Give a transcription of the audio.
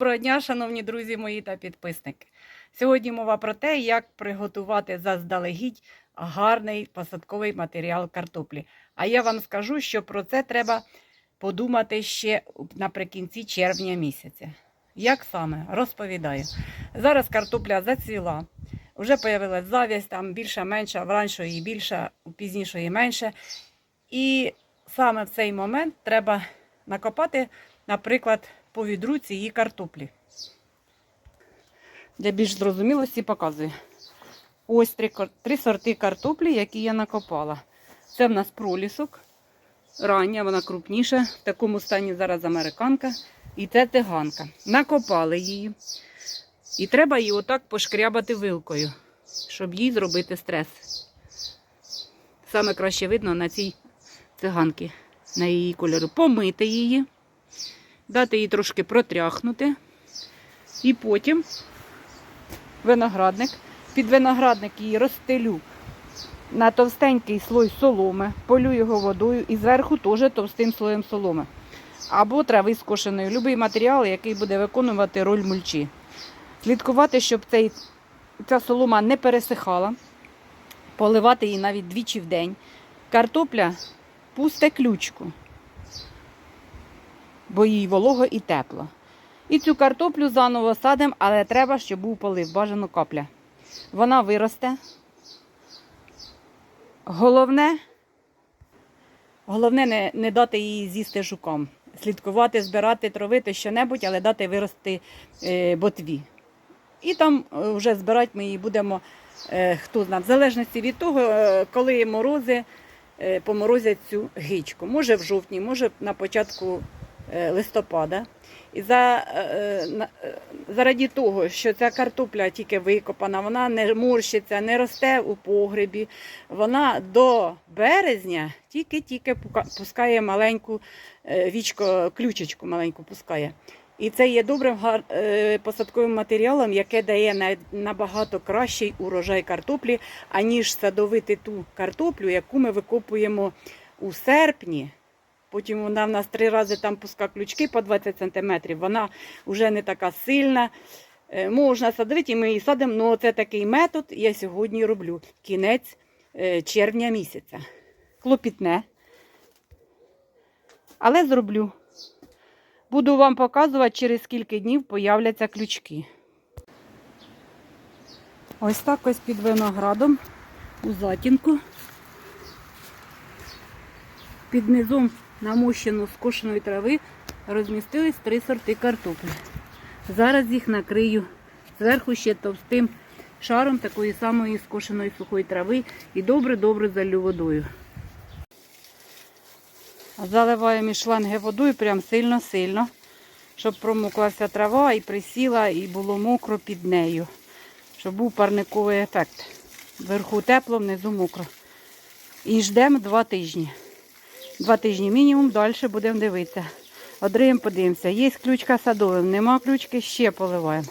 Доброго дня, шановні друзі мої та підписники. Сьогодні мова про те, як приготувати заздалегідь гарний посадковий матеріал картоплі. А я вам скажу, що про це треба подумати ще наприкінці червня місяця. Як саме? Розповідаю. Зараз картопля зацвіла. Вже появилась завість, там більша, менша, вранішого її більше, у пізнішої менше. І саме в цей момент треба накопати, наприклад, по відру цієї картоплі. Для більш зрозумілості показую. Ось три, три сорти картоплі, які я накопала. Це в нас пролісок. Рання, вона крупніша. В такому стані зараз американка. І це тиганка. Накопали її. І треба її отак пошкрябати вилкою, щоб їй зробити стрес. Саме краще видно на цій циганці, на її кольору. Помити її, дати їй трошки протряхнути. І потім виноградник. Під виноградник її розстелю на товстенький слой соломи, полю його водою і зверху теж товстим слоєм соломи. Або трави скошеної, будь-який матеріал, який буде виконувати роль мульчі. Слідкувати, щоб цей, ця солома не пересихала, поливати її навіть двічі в день. Картопля пусте ключку, бо їй волого і тепло. І цю картоплю заново садимо, але треба, щоб був полив, бажано капля. Вона виросте. Головне, головне не, не дати її з'їсти жукам. Слідкувати, збирати, травити що-небудь, але дати вирости е, ботві. І там е, вже збирати ми її будемо, е, хто знає, в залежності від того, е, коли морози е, поморозять цю гичку. Може в жовтні, може на початку листопада. І за, е, е, заради того, що ця картопля тільки викопана, вона не морщиться, не росте у погребі, вона до березня тільки-тільки пускає маленьку е, вічко, ключечку маленьку пускає. І це є добрим е, посадковим матеріалом, яке дає набагато кращий урожай картоплі, аніж садовити ту картоплю, яку ми викопуємо у серпні. Потім вона в нас три рази там пуска ключки по 20 см. Вона вже не така сильна. Е, Можна садити, і ми її садимо. Ну, це такий метод я сьогодні роблю. Кінець е, червня місяця. Клопітне. Але зроблю. Буду вам показувати, через скільки днів появляться ключки. Ось так ось під виноградом у затінку. Під низом намощену скошеної трави розмістились три сорти картоплі. Зараз їх накрию зверху ще товстим шаром такої самої скошеної сухої трави і добре-добре залю водою. Заливаю між шланги водою прям сильно-сильно, щоб промоклася трава і присіла, і було мокро під нею, щоб був парниковий ефект. Вверху тепло, внизу мокро. І ждемо два тижні. Два тижні мінімум, далі будемо дивитися. Одриємо, подивимося. Є ключка садовим, нема ключки, ще поливаємо.